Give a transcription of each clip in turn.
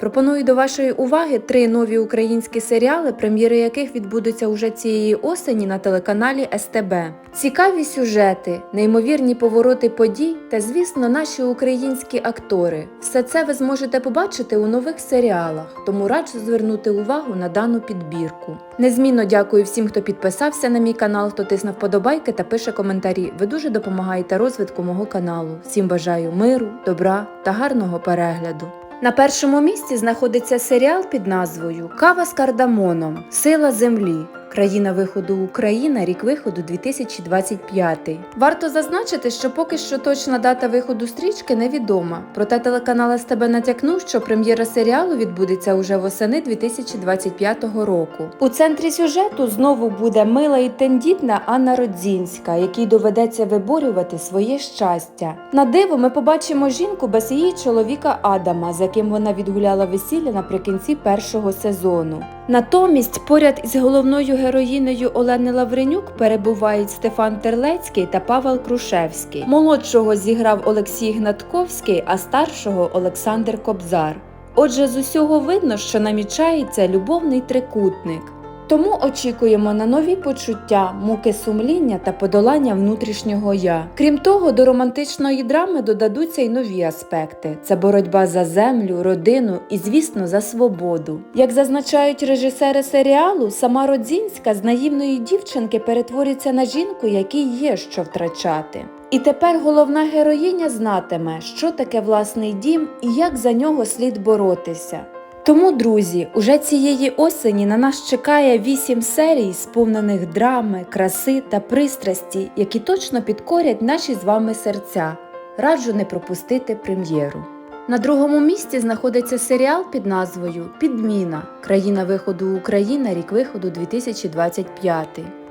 Пропоную до вашої уваги три нові українські серіали, прем'єри яких відбудуться уже цієї осені на телеканалі СТБ. Цікаві сюжети, неймовірні повороти подій та, звісно, наші українські актори. Все це ви зможете побачити у нових серіалах, тому раджу звернути увагу на дану підбірку. Незмінно дякую всім, хто підписався на мій канал, хто тисне вподобайки та пише коментарі. Ви дуже допомагаєте розвитку мого каналу. Всім бажаю миру, добра та гарного перегляду. На першому місці знаходиться серіал під назвою Кава з кардамоном. Сила землі. Країна виходу Україна, рік виходу 2025. Варто зазначити, що поки що точна дата виходу стрічки невідома. Проте телеканал СТБ натякнув, що прем'єра серіалу відбудеться уже восени 2025 року. У центрі сюжету знову буде мила і тендітна Анна Родзінська, якій доведеться виборювати своє щастя. На диво ми побачимо жінку без її чоловіка Адама, з яким вона відгуляла весілля наприкінці першого сезону. Натомість поряд із головною героїнею Олени Лавренюк перебувають Стефан Терлецький та Павел Крушевський. Молодшого зіграв Олексій Гнатковський, а старшого Олександр Кобзар. Отже, з усього видно, що намічається любовний трикутник. Тому очікуємо на нові почуття, муки сумління та подолання внутрішнього я. Крім того, до романтичної драми додадуться й нові аспекти: це боротьба за землю, родину і, звісно, за свободу. Як зазначають режисери серіалу, сама Родзінська з наївної дівчинки перетвориться на жінку, якій є що втрачати. І тепер головна героїня знатиме, що таке власний дім і як за нього слід боротися. Тому, друзі, уже цієї осені на нас чекає вісім серій, сповнених драми, краси та пристрасті, які точно підкорять наші з вами серця. Раджу не пропустити прем'єру. На другому місці знаходиться серіал під назвою Підміна. Країна виходу Україна, рік виходу 2025.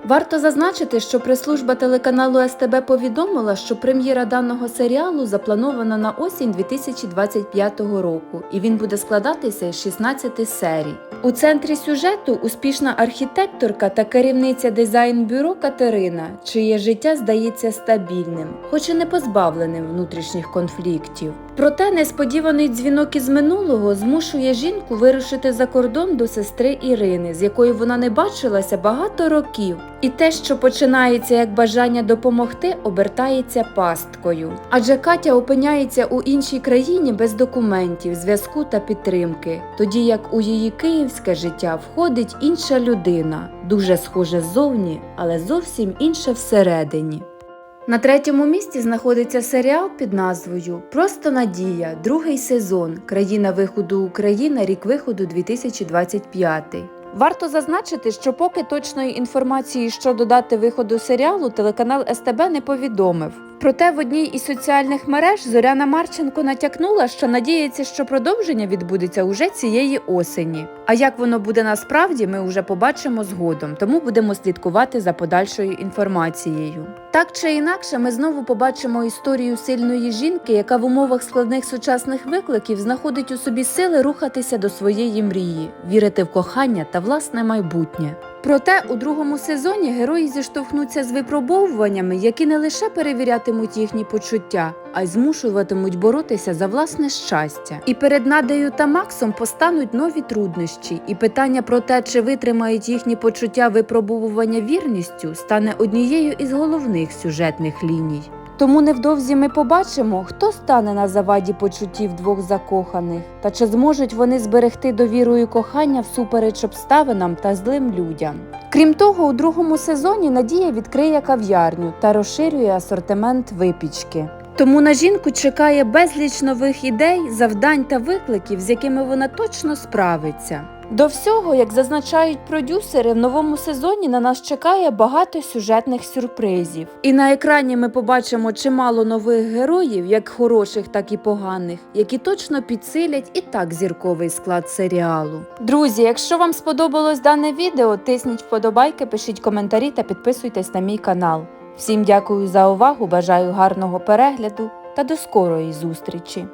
Варто зазначити, що прес-служба телеканалу СТБ повідомила, що прем'єра даного серіалу запланована на осінь 2025 року, і він буде складатися із 16 серій. У центрі сюжету успішна архітекторка та керівниця дизайн-бюро Катерина, чиє життя здається стабільним, хоч і не позбавленим внутрішніх конфліктів. Проте несподіваний дзвінок із минулого змушує жінку вирушити за кордон до сестри Ірини, з якою вона не бачилася багато років. І те, що починається як бажання допомогти, обертається пасткою. Адже Катя опиняється у іншій країні без документів, зв'язку та підтримки, тоді як у її київське життя входить інша людина, дуже схожа ззовні, але зовсім інша всередині. На третьому місці знаходиться серіал під назвою Просто Надія, другий сезон. Країна виходу Україна, рік виходу 2025. Варто зазначити, що поки точної інформації щодо дати виходу серіалу телеканал СТБ не повідомив. Проте в одній із соціальних мереж Зоряна Марченко натякнула, що надіється, що продовження відбудеться уже цієї осені. А як воно буде насправді, ми вже побачимо згодом, тому будемо слідкувати за подальшою інформацією. Так чи інакше, ми знову побачимо історію сильної жінки, яка в умовах складних сучасних викликів знаходить у собі сили рухатися до своєї мрії, вірити в кохання та власне майбутнє. Проте у другому сезоні герої зіштовхнуться з випробовуваннями, які не лише перевірятимуть їхні почуття, а й змушуватимуть боротися за власне щастя. І перед Надею та Максом постануть нові труднощі, і питання про те, чи витримають їхні почуття випробовування вірністю, стане однією із головних сюжетних ліній. Тому невдовзі ми побачимо, хто стане на заваді почуттів двох закоханих, та чи зможуть вони зберегти довіру і кохання всупереч обставинам та злим людям. Крім того, у другому сезоні Надія відкриє кав'ярню та розширює асортимент випічки. Тому на жінку чекає безліч нових ідей, завдань та викликів, з якими вона точно справиться. До всього, як зазначають продюсери, в новому сезоні на нас чекає багато сюжетних сюрпризів. І на екрані ми побачимо чимало нових героїв, як хороших, так і поганих, які точно підсилять і так зірковий склад серіалу. Друзі, якщо вам сподобалось дане відео, тисніть вподобайки, пишіть коментарі та підписуйтесь на мій канал. Всім дякую за увагу, бажаю гарного перегляду та до скорої зустрічі!